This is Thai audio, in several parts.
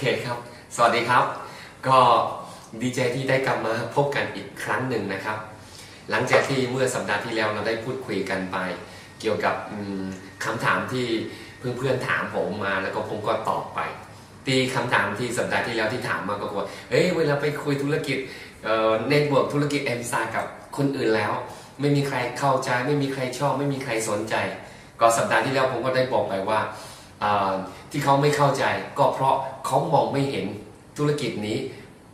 เคครับ สวัสดีครับ ก็ดีใจที่ได้กลับมาพบกันอีกครั้งหนึ่งนะครับ หลังจากที่เมื่อสัปดาห์ที่แล้วเราได้พูดคุยกันไป เกี่ยวกับอืมคำถามที่เพื่อนๆถามผมมาแล้วก็ผมก็ตอบไปตีคำถามที่สัปดาห์ที่แล้วที่ถามมาก็ว่าเอ้ยเวลาไปคุยธุรกิจเน็ตเวิร์กธุรกิจเอ็มซากับคนอื่นแล้ว ไม่มีใครเข้าใจ ไม่มีใครชอบ ไม่มีใครสนใจ ก็สัปดาห์ที่แล้วผมก็ได้บอกไปว่า ที่เขาไม่เข้าใจก็เพราะเขามองไม่เห็นธุรกิจนี้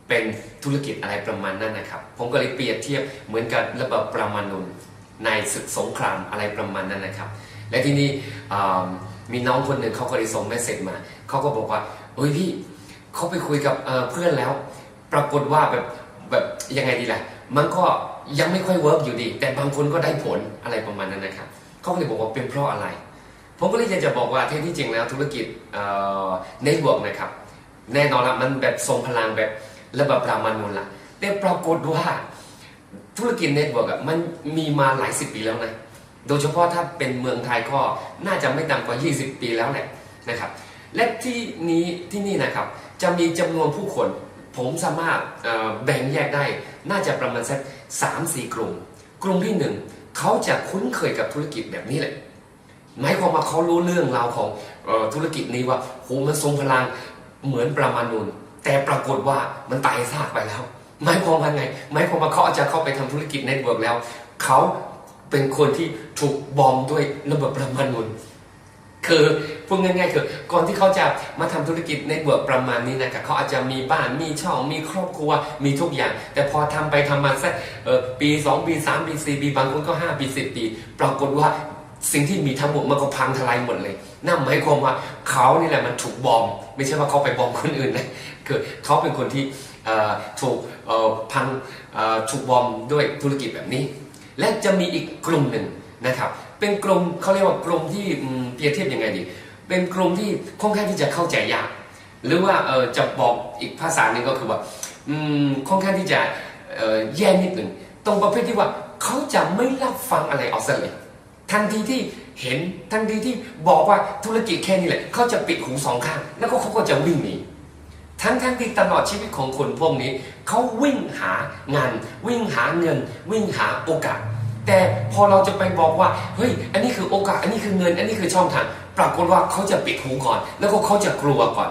เป็นธุรกิจอะไรประมาณนั้นนะครับ ผมก็เลยเปรียบเทียบเหมือนกับระเบิดประมาณูในศึกสงครามอะไรประมาณนั้นนะครับ และทีนี้อ่มีน้องคนหนึ่งเขาก็เลยส่งเมสเซจมาเขาก็บอกว่าเฮ้ยพี่เขาไปคุยกับเเพื่อนแล้ว ปรากฏว่าแบบแบบยังไงดีล่ะ มันก็ยังไม่ค่อยเวิร์กอยู่ดี แต่บางคนก็ได้ผลอะไรประมาณนั้นนะครับเขาเลยบอกว่าเป็นเพราะอะไร ผมก็เลยอยากจะบอกว่าแท้ที่จริงแล้วธุรกิจเน็ตเวิร์กนะครับ แน่นอนละมันแบบทรงพลังแบบระบบปรามาณูละแต่ปรากฏว่าธุรกิจเน็ตเวิร์กอะมันมีมาหลายสิบปีแล้วนะโดยเฉพาะถ้าเป็นเมืองไทยก็น่าจะไม่ต่ำกว่า 20 ปีแล้วแหละนะครับ และที่นี้ที่นี่นะครับ จะมีจำนวนผู้คน ผมสามารถแบ่งแยกได้ น่าจะประมาณสักสามสี่กลุ่ม กลุ่มที่หนึ่งเขาจะคุ้นเคยกับธุรกิจแบบนี้แหละ หมายความว่าเขารู้เรื่องราวของออธุรกิจนี้ว่าโหมันทรงพลังเหมือนประมาณนูนแต่ปรากฏว่ามันตายซากไปแล้วหมายความว่าไงหมายความว่าเขาอาจจะเข้าไปทำธุรกิจเน็ตเวิร์กแล้วเขาเป็นคนที่ถูกบอมด้วยระเบิดประมาณนูนคือพูดง่ายๆคือก่อนที่เขาจะมาทำธุรกิจเน็ตเวิร์กประมาณนี้นะครับเขาอาจจะมีบ้านมีช่องมีครอบครัวมีทุกอย่าง แต่พอทำไปทำมาสักเออปี 2 ปี 3 ปี 4 ปีบางคนก็ 5 ปี 10 ปี ปรากฏว่า สิ่งที่มีทั้งหมดมันก็พังทลายหมดเลยนั่นหมายความว่าเขานี่แหละมันถูกบอม ไม่ใช่ว่าเขาไปบอมคนอื่นนะคือเขาเป็นคนที่ถูกพังถูกบอมด้วยธุรกิจแบบนี้ และจะมีอีกกลุ่มหนึ่งนะครับ เป็นกลุ่มเขาเรียกว่ากลุ่มที่เปรียบเทียบยังไงดี เป็นกลุ่มที่ค่อนข้างที่จะเข้าใจยากหรือว่าจะบอกอีกภาษาหนึ่งก็คือว่าค่อนข้างที่จะแย่นิดหนึ่งตรงประเภทที่ว่าเขาจะไม่รับฟังอะไรเอาซะเลย ทันทีที่เห็นทันทีที่บอกว่าธุรกิจแค่นี้แหละเขาจะปิดหูสองข้าง แล้วก็เขาก็จะวิ่งหนีทั้งทั้งที่ตลอดชีวิตของคนพวกนี้เขาวิ่งหางาน วิ่งหาเงิน วิ่งหาโอกาส แต่พอเราจะไปบอกว่าเฮ้ยอันนี้คือโอกาส อันนี้คือเงิน อันนี้คือช่องทางปรากฏว่าเขาจะปิดหูก่อน แล้วก็เขาจะกลัวก่อน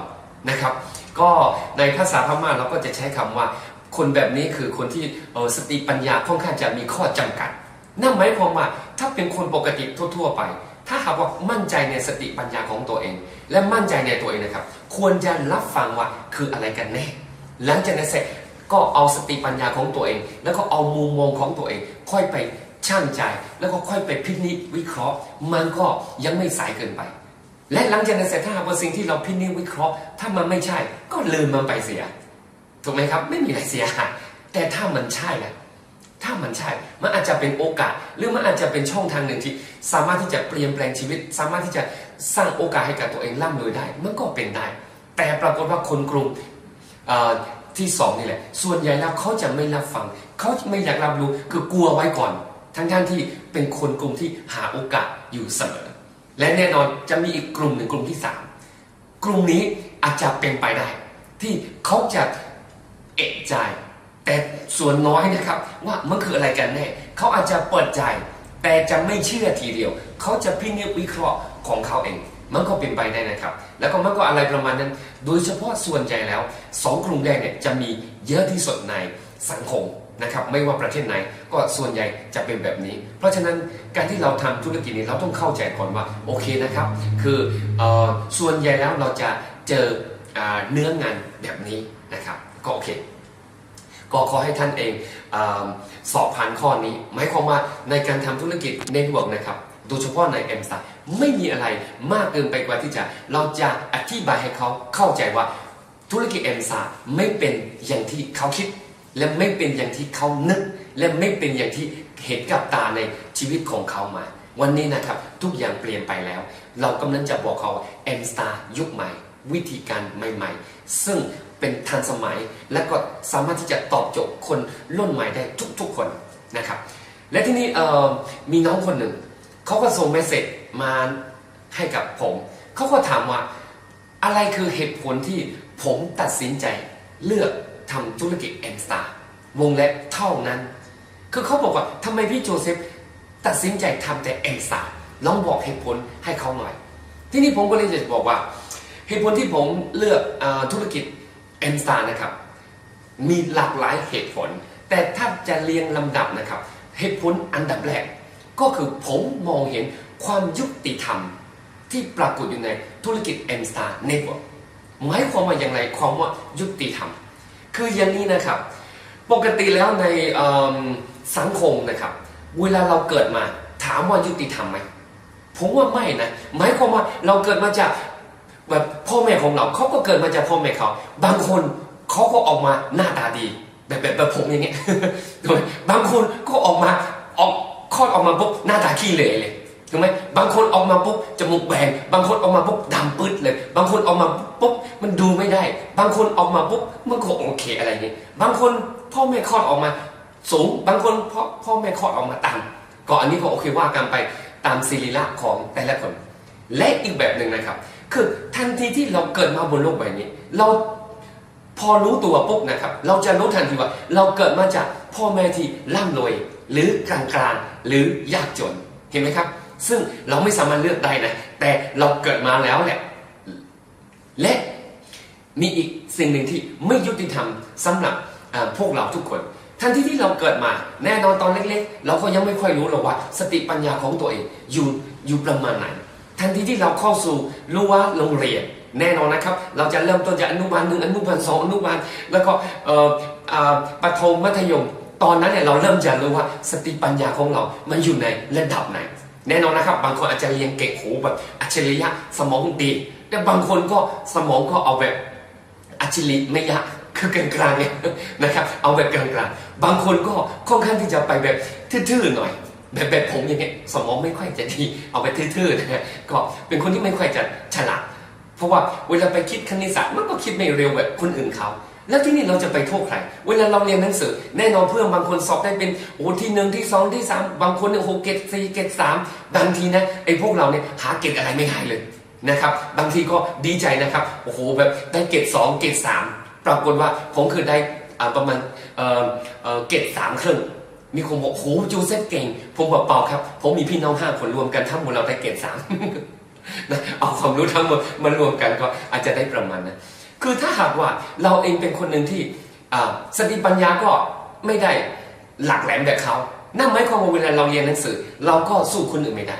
นะครับ ก็ในภาษาพม่าเราก็จะใช้คำว่า คนแบบนี้คือคนที่ออสติปัญญาค่อนข้างจะมีข้อจำกัด นั่นหมายความว่าถ้าเป็นคนปกติทั่ว ๆ ไป ถ้าหากว่ามั่นใจในสติปัญญาของตัวเอง และมั่นใจในตัวเองนะครับ ควรจะรับฟังว่าคืออะไรกันแน่หลังจากนั้นเสร็จก็เอาสติปัญญาของตัวเอง แล้วก็เอามุมมองของตัวเอง ค่อยไปช่างใจ แล้วก็ค่อยไปพินิจวิเคราะห์ มันก็ยังไม่สายเกินไป และหลังจากนั้นเสร็จถ้าหากว่าสิ่งที่เราพินิจวิเคราะห์ ถ้ามันไม่ใช่ ก็ลืมมันไปเสียถูกไหมครับ ไม่มีอะไรเสียหายแต่ถ้ามันใช่ละ ถ้ามันใช่ มันอาจจะเป็นโอกาส หรือมันอาจจะเป็นช่องทางหนึ่งที่ สามารถที่จะเปลี่ยนแปลงชีวิต สามารถที่จะสร้างโอกาสให้กับตัวเองร่ำรวยได้ มันก็เป็นได้ แต่ปรากฏว่าคนกลุ่มที่สองนี่แหละ ส่วนใหญ่แล้วเขาจะไม่รับฟัง เขาไม่อยากรับรู้ คือกลัวไว้ก่อน ทั้งๆที่เป็นคนกลุ่มที่หาโอกาสอยู่เสมอ และแน่นอนจะมีอีกกลุ่มหนึ่งกลุ่มที่สามกลุ่มนี้อาจจะเป็นไปได้ ที่เขาจะเอกใจ แต่ส่วนน้อยนะครับว่ามันคืออะไรกันแน่เขาอาจจะเปิดใจ แต่จะไม่เชื่อทีเดียว เขาจะพินิจวิเคราะห์ของเขาเอง มันก็เป็นไปได้นะครับ แล้วก็มันก็อะไรประมาณนั้น โดยเฉพาะส่วนใหญ่แล้วสองกลุ่มแรกเนี่ยจะมีเยอะที่สุดในสังคมนะครับไม่ว่าประเทศไหนก็ส่วนใหญ่จะเป็นแบบนี้ เพราะฉะนั้นการที่เราทำธุรกิจนี้เราต้องเข้าใจก่อนว่าโอเคนะครับ คือออส่วนใหญ่แล้วเราจะเจออาเนื้องานแบบนี้นะครับก็โอเค ก็ขอให้ท่านเองอสอบผ่านข้อนี้หมายความว่าในการทำธุรกิจเน็ตเวิร์กนะครับโดยเฉพาะในเอ็มสาไม่มีอะไรมากเกินไปกว่าที่จะ เราจะอธิบายให้เขาเข้าใจว่าธุรกิจเอ็มสาไม่เป็นอย่างที่เขาคิด และไม่เป็นอย่างที่เขานึก และไม่เป็นอย่างที่เห็นกับตาในชีวิตของเขามา วันนี้นะครับทุกอย่างเปลี่ยนไปแล้ว เรากำลังจะบอกเขาว่าเอ็มสตายุคใหม่ วิธีการใหม่ๆ ซึ่งเป็นทันสมัยและก็สามารถที่จะตอบโจทย์คนรุ่นใหม่ได้ทุกๆคนนะครับ และที่นี่เอ่อมีน้องคนหนึ่งเขาก็ส่งเมสเซจมาให้กับผมเขาก็ถามว่าอะไรคือเหตุผลที่ผมตัดสินใจเลือกทำธุรกิจแอมสตาร์วงเล็บเท่านั้น คือเขาบอกว่าทำไมพี่โจเซฟตัดสินใจทำแต่แอมสตาร์ลองบอกเหตุผลให้เขาหน่อย ที่นี่ผมก็เลยจะบอกว่า เหตุผลที่ผมเลือกอธุรกิจแอมสตาร์นะครับ มีหลากหลายเหตุผล แต่ถ้าจะเรียงลำดับนะครับ เหตุผลอันดับแรก ก็คือผมมองเห็นความยุติธรรมที่ปรากฏอยู่ในธุรกิจ M Star Network หมายความว่าอย่างไรความว่ายุติธรรม คืออย่างนี้นะครับ ปกติแล้วในสังคมนะครับ เวลาเราเกิดมาถามว่ายุติธรรมไหมผมว่าไม่นะหมายความว่าเราเกิดมาจาก แบบพ่อแม่ของเราเขาก็เกิดมาจากพ่อแม่เขา บางคนเขาก็ออกมาหน้าตาดี แบบแบบแบบผมอย่างเงี้ยถูกไหมบางคนก็ออกมาออกคลอดออกมาปุ๊บหน้าตาขี้เหร่เลยถูกไหมบางคนออกมาปุ๊บจมูกแบนบางคนออกมาปุ๊บดำปึ๊ดเลย บางคนออกมาปุ๊บมันดูไม่ได้ บางคนออกมาปุ๊บมันก็โอเคอะไรเงี้ยบางคนพ่อแม่คลอดออกมา สูง บางคนพ่อพ่อแม่คลอดออกมาต่ำก็อันนี้ก็โอเคว่ากันไปตามศิริละของแต่ละคน และอีกแบบหนึ่งนะครับ คือทันทีที่เราเกิดมาบนโลกใบนี้ เราพอรู้ตัวปุ๊บนะครับ เราจะรู้ทันทีว่า เราเกิดมาจากพ่อแม่ที่ร่ำรวย หรือกลางกลางๆหรือยากจนเห็นไหมครับ ซึ่งเราไม่สามารถเลือกได้นะ แต่เราเกิดมาแล้วแหละ และมีอีกสิ่งหนึ่งที่ไม่ยุติธรรมสำหรับพวกเราทุกคน ทันทีที่เราเกิดมา แน่นอนตอนเล็กๆ เราก็ยังไม่ค่อยรู้หรอกว่า สติปัญญาของตัวเองอยู่อยู่ประมาณไหน ทันทีที่เราเข้าสู่รู้ว่าโรงเรียนแน่นอนนะครับ เราจะเริ่มต้นจากอนุบาลหนึ่งอนุบาลสองอนุบาลแล้วก็ประถมมัธยม ตอนนั้นเนี่ยเราเริ่มจะรู้ว่าสติปัญญาของเรา มันอยู่ในระดับไหน แน่นอนนะครับ บางคนอาจจะเรียนเก่งโหแบบอัจฉริยะสมองดีแต่บางคนก็สมองก็เอาแบบอัจฉริไม่ยะคือกลางๆเนี่ยนะครับ เอาแบบกลางๆบางคนก็ค่อนข้างที่จะไปแบบทื่อๆหน่อย แบบแบบผมอย่างเงี้ยสมองไม่ค่อยจะดีเอาไปทื่อๆนะฮะก็เป็นคนที่ไม่ค่อยจะฉลาดเพราะว่าเวลาไปคิดคณิตศาสตร์มันก็คิดไม่เร็วแบบคนอื่นเขาแล้วที่นี่เราจะไปโทษใคร เวลาเราเรียนหนังสือ แน่นอนเพื่อนบางคนสอบได้เป็นโอ้ที่หนึ่งที่สองที่สามบางคนเนี่ยโหเกรดสี่เกรดสามบางทีนะไอ้พวกเราเนี่ยหาเกรดอะไรไม่ได้เลยนะครับ บางทีก็ดีใจนะครับโอ้โหแบบได้เกรดสองเกรดสามปรากฏว่าผมคือได้อ่าประมาณเอ่อเอ่อเกรดสามครึ่ง มีคนบอกโหจูเซฟเก่ง ผมบอกเปล่าครับ ผมมีพี่น้องห้าคนรวมกันทั้งหมดเราได้เกรดสามนะเอาความรู้ทั้งหมดมารวมกันก็อาจจะได้ประมาณนั้นคือถ้าหากว่าเราเองเป็นคนหนึ่งที่อ่าสติปัญญาก็ไม่ได้หลักแหลมแบบเขานั่นหมายความว่าเวลาเราเรียนหนังสือ เราก็สู้คนอื่นไม่ได้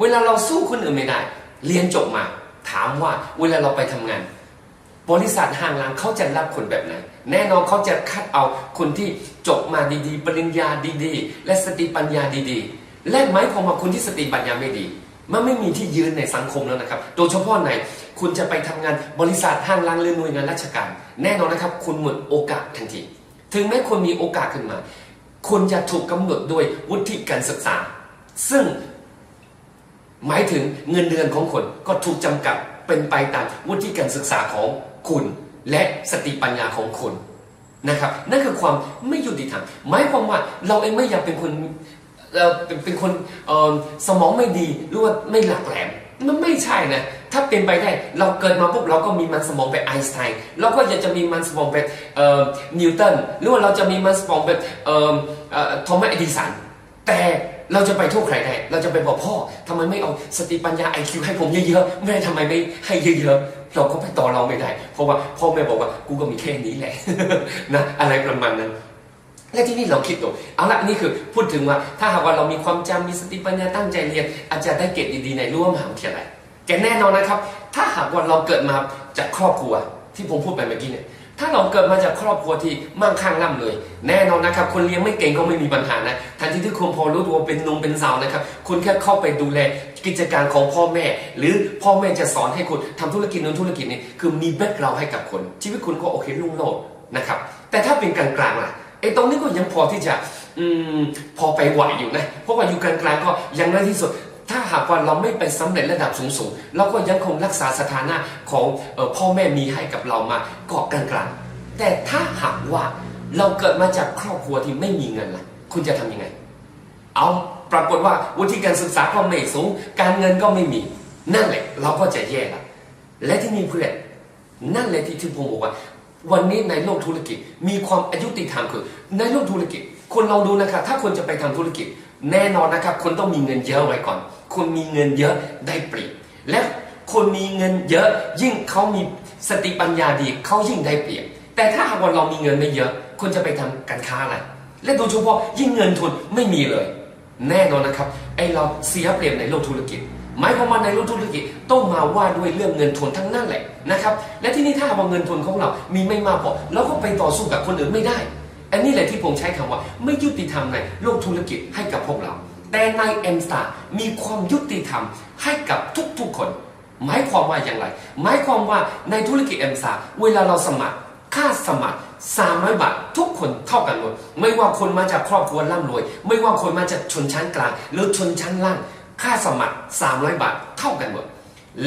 เวลาเราสู้คนอื่นไม่ได้ เรียนจบมา ถามว่าเวลาเราไปทำงาน บริษัทห้างร้านเขาจะรับคนแบบไหนแน่นอนเขาจะคัดเอาคนที่จบมาดีๆ ปริญญาดีๆ และสติปัญญาดีๆ และหมายความว่าคนที่สติปัญญาไม่ดี มันไม่มีที่ยืนในสังคมแล้วนะครับ โดยเฉพาะในคุณจะไปทำงานบริษัทห้างร้านหรือหน่วยงานราชการ แน่นอนนะครับ คุณหมดโอกาสทันที ถึงแม้คุณมีโอกาสขึ้นมา คุณจะถูกกำหนดด้วยวุฒิการศึกษา ซึ่งหมายถึงเงินเดือนของคนก็ถูกจำกัดเป็นไปตามวุฒิการศึกษาของ คุณและสติปัญญาของคุณนะครับ นั่นคือความไม่ยุติธรรมหมายความว่าเราเองไม่อยากเป็นคนเราเป็นเป็นคนสมองไม่ดีหรือว่าไม่หลักแหลมมันไม่ใช่นะถ้าเป็นไปได้เราเกิดมาปุ๊บเราก็มีมันสมองแบบไอน์สไตน์เราก็อยากจะมีมันสมองแบบเอ่อนิวตันหรือว่าเราจะมีมันสมองแบบเอ่อเอ่อโทมัสเอดิสันแต่เราจะไปโทษใครได้ เราจะไปบอกพ่อทำไมไม่เอาสติปัญญาไอคิวให้ผมเยอะๆแม่ทำไมไม่ให้เยอะๆ เราก็ไปต่อเราไม่ได้ เพราะว่าพ่อแม่บอกว่ากูก็มีแค่นี้แหละนะอะไรประมาณนั้น และที่นี่เราคิดดูเอาละนี่คือพูดถึงว่า ถ้าหากว่าเรามีความจำมีสติปัญญาตั้งใจเรียน อาจจะได้เกรดดีๆในร่วมมหาวิทยาลัยแกแน่นอนนะครับ ถ้าหากว่าเราเกิดมาจากครอบครัวที่ผมพูดไปเมื่อกี้เนี่ย ถ้าเราเกิดมาจากครอบครัวที่มั่งคั่งร่ำเลยแน่นอนนะครับ คนเลี้ยงไม่เก่งก็ไม่มีปัญหานะทันทีที่คุณพอรู้ตัวเป็นนุ่มเป็นสาวนะครับ คุณแค่เข้าไปดูแลกิจการของพ่อแม่ หรือพ่อแม่จะสอนให้คุณทำธุรกิจนู้นธุรกิจนี้คือมีแบ็กกราให้กับคน ชีวิตคุณก็โอเครุ่งโรจน์นะครับ แต่ถ้าเป็นกลางๆล่ะไอ้ตรงนี้ก็ยังพอที่จะอืมพอไปไหวอยู่นะเพราะว่าอยู่กลางๆก็ยังน้อยที่สุด ถ้าหากว่าเราไม่ไปสำเร็จระดับสูงๆเราก็ยังคงรักษาสถานะของออพ่อแม่มีให้กับเรามาเก็กลางๆแต่ถ้าหากว่าเราเกิดมาจากครอบครัวที่ไม่มีเงินล่ะคุณจะทำยังไง เอาปรากฏว่าวุฒิการศึกษาก็ไม่สูง การเงินก็ไม่มี นั่นแหละ เราก็จะแย่ละและที่นี่เพื่อนนั่นเลยที่ที่ผมบอกว่า วันนี้ในโลกธุรกิจมีความอายุติธรรมคือ ในโลกธุรกิจคนลองดูนะครับถ้าคนจะไปทำธุรกิจ แน่นอนนะครับคนต้องมีเงินเยอะไว้ก่อน คนมีเงินเยอะได้เปรียบและคนมีเงินเยอะยิ่งเขามีสติปัญญาดีเขายิ่งได้เปรียบ แต่ถ้าหากว่าเรามีเงินไม่เยอะคุณจะไปทำการค้าอะไร และโดยเฉพาะยิ่งเงินทุนไม่มีเลย แน่นอนนะครับไอเราเสียเปรียบในโลกธุรกิจหมายความว่าในโลกธุรกิจต้องมาว่าด้วยเรื่องเงินทุนทั้งนั้นแหละนะครับและที่นี่ถ้าหากว่าเงินทุนของเรามีไม่มากพอเราก็ไปต่อสู้กับคนอื่นไม่ได้ อันนี้แหละที่ผมใช้คำว่า ไม่ยุติธรรมในโลกธุรกิจให้กับพวกเรา แต่ในเอ็มสตามีความยุติธรรมให้กับทุกๆคน หมายความว่าอย่างไร หมายความว่าในธุรกิจเอ็มสตาเวลาเราสมัครค่าสมัคร300บาททุกคนเท่ากันหมดไม่ว่าคนมาจากครอบครัวร่ำรวย ไม่ว่าคนมาจากชนชั้นกลาง หรือชนชั้นล่าง ค่าสมัคร 300 บาทเท่ากันหมด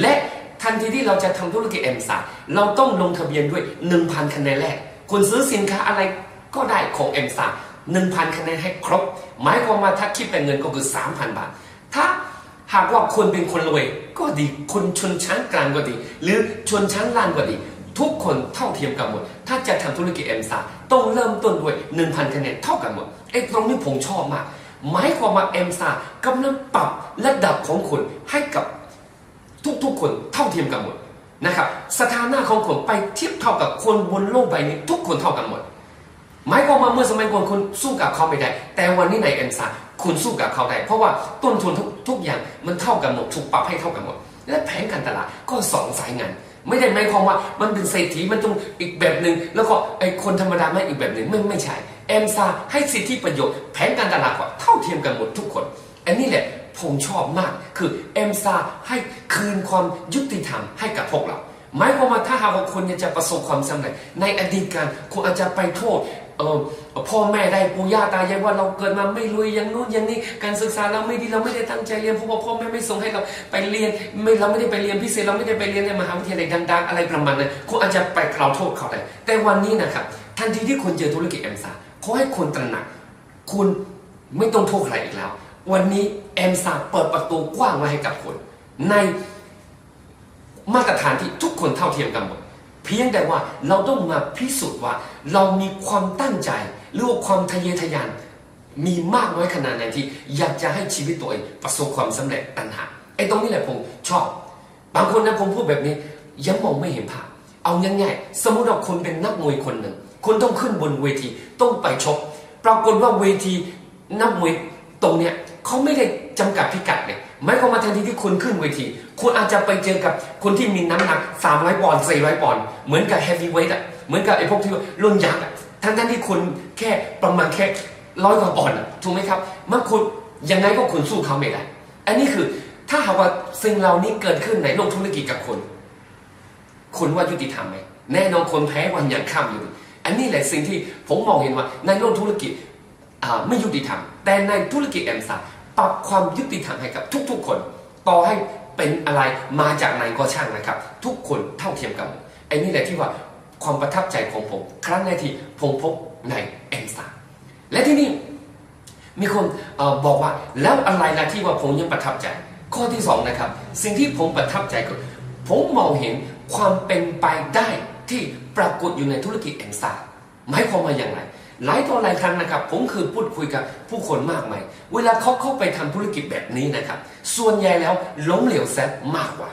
และทันทีที่เราจะทำธุรกิจเอ็มสาเราต้องลงทะเบียนด้วย 1,000 คะแนนแรก คุณซื้อสินค้าอะไรก็ได้ของเอ็มสา 1,000คะแนนให้ครบ หมายความว่าถ้าคิดเป็นเงินก็คือ 3,000 บาท ถ้าหากว่าคนเป็นคนรวยก็ดี คนชนชั้นกลางก็ดี หรือชนชั้นล่างก็ดี ทุกคนเท่าเทียมกันหมด ถ้าจะทำธุรกิจเอ็มสาต้องเริ่มต้นด้วย 1,000คะแนนเท่ากันหมดไอ้ตรงนี้ผมชอบมาก หมายความว่าเอ็มสากำลังปรับระดับของคุณให้กับทุกๆคนเท่าเทียมกันหมดนะครับสถานะของคนไปเทียบเท่ากับคนบนโลกใบนี้ ทุกคนเท่ากันหมด หมายความว่าเมื่อสมัยก่อนคุณสู้กับเขาไม่ได้ แต่วันนี้ในเอ็มซาคุณสู้กับเขาได้ เพราะว่าต้นทุนทุกทุกอย่างมันเท่ากันหมดถูกปรับให้เท่ากันหมด และแผนการตลาดก็สองสายงาน ไม่ได้หมายความว่ามันเป็นเศรษฐีมันต้องอีกแบบหนึ่งแล้วก็ไอ้คนธรรมดาไม่อีกแบบหนึ่งไม่ไม่ใช่เอ็มซาให้สิทธิประโยชน์แผนการตลาดก็เท่าเทียมกันหมดทุกคน อันนี้แหละผมชอบมากคือเอ็มซาให้คืนความยุติธรรมให้กับพวกเราหมายความว่าถ้าหากว่าคุณอยากจะประสบความสำเร็จในอดีตการคุณอาจจะไปโทษ เออพ่อแม่ได้ปู่ย่าตายายว่าเราเกิดมาไม่รวยอย่างนู้นอย่างนี้ การศึกษาเราไม่ดีเราไม่ได้ตั้งใจเรียนเพราะว่าพ่อแม่ไม่ส่งให้เราไปเรียนไม่เราไม่ได้ไปเรียนพิเศษเราไม่ได้ไปเรียนในมหาวิทยาลัยดังๆ อะไรประมาณนั้นคุณอาจจะไปกล่าวโทษเขาได้แต่วันนี้นะครับทันทีที่คุณเจอธุรกิจเอ็มซาเขาให้คนตระหนัก คุณไม่ต้องโทษใครอีกแล้ว วันนี้เอ็มซาเปิดประตูกว้างไว้ให้กับคุณในมาตรฐานที่ทุกคนเท่าเทียมกันหมด เพียงแต่ว่าเราต้องมาพิสูจน์ว่า เรามีความตั้งใจ หรือว่าความทะเยอทะยานมีมากน้อยขนาดไหนที่อยากจะให้ชีวิตตัวเองประสบความสำเร็จตันหาไอ้ตรงนี้แหละผมชอบ บางคนนะผมพูดแบบนี้ยังมองไม่เห็นภาพเอาง่ายๆสมมติว่าคุณเป็นนักมวยคนหนึ่งคุณต้องขึ้นบนเวทีต้องไปชก ปรากฏว่าเวทีนักมวยตรงเนี้ยเขาไม่ได้จำกัดพิกัดเนี่ย หมายความว่าทันที่ที่คุณขึ้นเวที คุณอาจจะไปเจอกับคนที่มีน้ำหนัก 300 ปอนด์400 ปอนด์เหมือนกับเฮฟวีเวทอะเหมือนกับไอ้พวกที่ว่ารุ่นยักษ์อะทั้งทั้งที่คุณแค่ประมาณแค่ร้อยกว่าปอนด์ถูกไหมครับมันคุณยังไงก็คุณสู้เขาไม่ได้ อันนี้คือถ้าหากว่าสิ่งเหล่านี้เกิดขึ้นในโลกธุรกิจกับคุณคุณว่ายุติธรรมไหมแน่นอนคนแพ้วันยังข้ามอยู่ อันนี้แหละสิ่งที่ผมมองเห็นว่าในโลกธุรกิจไม่ยุติธรรม แต่ในธุรกิจแอมซา ปรับความยุติธรรมให้กับทุกๆคน ต่อให้เป็นอะไรมาจากไหนก็ช่างนะครับ ทุกคนเท่าเทียมกันไอ้นี่แหละที่ว่าความประทับใจของผม ครั้งแรกที่ผมพบในแอมซาและที่นี่มีคนออบอกว่าแล้วอะไรนะที่ว่าผมยังประทับใจ ข้อที่สองนะครับสิ่งที่ผมประทับใจคือผมมองเห็นความเป็นไปได้ที่ปรากฏอยู่ในธุรกิจเอ็มซาหมายความว่าอย่างไร หลายต่อหลายครั้งนะครับ ผมคือพูดคุยกับผู้คนมากมาย เวลาเขาเข้าไปทำธุรกิจแบบนี้นะครับ ส่วนใหญ่แล้วล้มเหลวแซะมากกว่า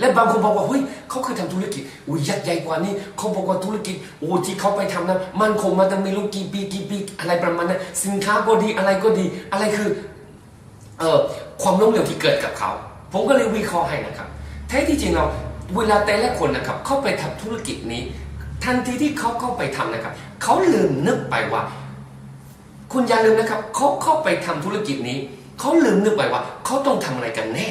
และบางคนบอกว่าเฮ้ยเขาเคยทำธุรกิจอุ้ยยักษ์ใหญ่กว่านี้เขาบอกว่าธุรกิจโอ้ที่เขาไปทำนะมันคงมาตั้งไม่รู้กี่ปีกี่ปีอะไรประมาณนั้นสินค้าก็ดีอะไรก็ดี อะไรคือเอ่อความล้มเหลวที่เกิดกับเขา ผมก็เลยวิเคราะห์ให้นะครับแท้ที่จริงเราเวลาแต่ละคนนะครับเข้าไปทำธุรกิจนี้ ทันทีที่เขาเข้าไปทำนะครับ เขาลืมนึกไปว่า คุณอย่าลืมนะครับ เขาเข้าไปทำธุรกิจนี้ เขาลืมนึกไปว่า เขาต้องทำอะไรกันแน่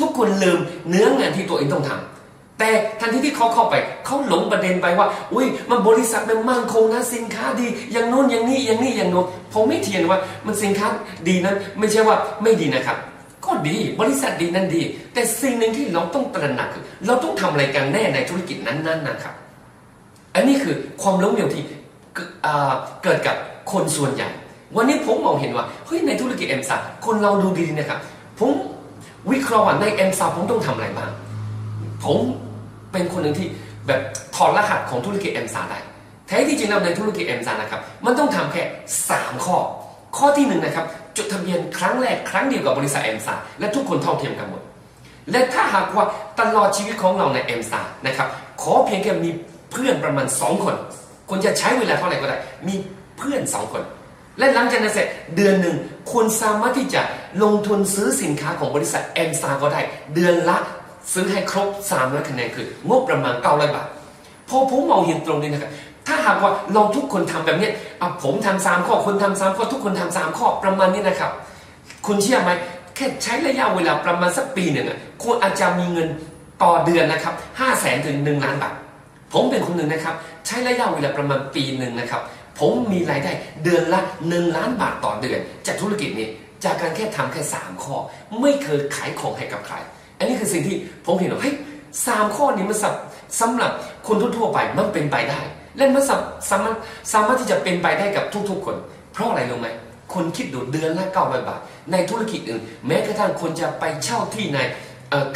ทุกคนลืมเนื้องานที่ตัวเองต้องทำแต่ทันทีที่เขาเข้าไปเขาหลงประเด็นไปว่า อุ้ยมันบริษัทมันมั่นคงนะสินค้าดี อย่างโน้นอย่างนี้อย่างนี้อย่างโน้นผมไม่เทียนว่า มันสินค้าดีนั้น ไม่ใช่ว่าไม่ดีนะครับก็ดีบริษัทดีนั้นดี แต่สิ่งหนึ่งที่เราต้องตระหนักคือเราต้องทำอะไรกันแน่ในธุรกิจนั้นๆนะครับ อันนี้คือความล้มเหลวที่เกิดกับคนส่วนใหญ่ วันนี้ผมมองเห็นว่าเฮ้ยในธุรกิจเอ็มซาคนเราดูดีๆนะครับ ผมวิเคราะห์ว่าในเอ็มซาผมต้องทำอะไรบ้าง ผมเป็นคนหนึ่งที่แบบถอดรหัสของธุรกิจเอ็มซาได้แท้ที่จริงแล้วในธุรกิจเอ็มซานะครับ มันต้องทำแค่ 3 ข้อ ข้อที่หนึ่งนะครับจดทะเบียนครั้งแรกครั้งเดียวกับบริษัทเอ็มซาและทุกคนเท่าเทียมกันหมดและถ้าหากว่าตลอดชีวิตของเราในเอ็มซานะครับขอเพียงแค่มี เพื่อนประมาณ2คนคุณจะใช้เวลาเท่าไหร่ก็ได้ มีเพื่อน2คน และหลังจากนั้นเสร็จเดือนหนึ่งคุณสามารถที่จะลงทุนซื้อสินค้าของบริษัทเอ็มซาก็ได้ เดือนละซื้อให้ครบ300คะแนนคืองบประมาณ900บาทพอผมมองเห็นตรงนี้นะครับถ้าหากว่าเราทุกคนทำแบบนี้อะผมทำสามข้อคนทำสามข้อทุกคนทำสามข้อประมาณนี้นะครับ คุณเชื่อไหมแค่ใช้ระยะเวลาประมาณสักปีหนึ่งอะคุณอาจจะมีเงินต่อเดือนนะครับห้าแสนถึงหนึ่งล้านบาท ผมเป็นคนหนึ่งนะครับ ใช้ระยะเวลาประมาณปีหนึ่งนะครับ ผมมีรายได้เดือนละหนึ่งล้านบาทต่อเดือน จากธุรกิจนี้จากการแค่ทำแค่สามข้อ ไม่เคยขายของให้กับใคร อันนี้คือสิ่งที่ผมเห็นว่าเฮ้ยสามข้อนี้มันสำสำหรับคนทั่วไปมันเป็นไปได้ และมันสาสามารถสามารถที่จะเป็นไปได้กับทุกๆคน เพราะอะไรรู้ไหมคนคิดดูเดือนละ900บาท ในธุรกิจอื่น แม้กระทั่งคนจะไปเช่าที่ใน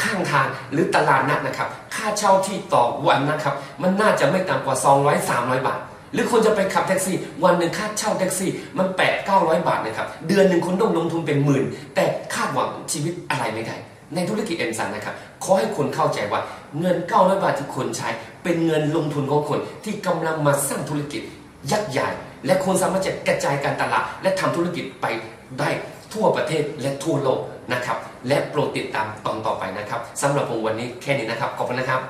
ข้างทางหรือตลาดนัดนะครับ ค่าเช่าที่ต่อวันนะครับ มันน่าจะไม่ต่ำกว่า 200 300 บาท หรือคนจะไปขับแท็กซี่ วันหนึ่งค่าเช่าแท็กซี่ มัน8 900 บาทนะครับ เดือนหนึ่งคุณต้องลงทุนเป็นหมื่น แต่คาดหวังชีวิตอะไรไม่ได้ ในธุรกิจเอ็มซันนะครับ ขอให้คนเข้าใจว่าเงิน 900 บาทที่คนใช้ เป็นเงินลงทุนของคนที่กำลังมาสร้างธุรกิจยักษ์ใหญ่ และคนสามารถจะกระจายการตลาดและทำธุรกิจไปได้ทั่วประเทศและทั่วโลก นะครับ และโปรดติดตามตอนต่อไปนะครับสำหรับผมวันนี้แค่นี้นะครับ ขอบคุณนะครับ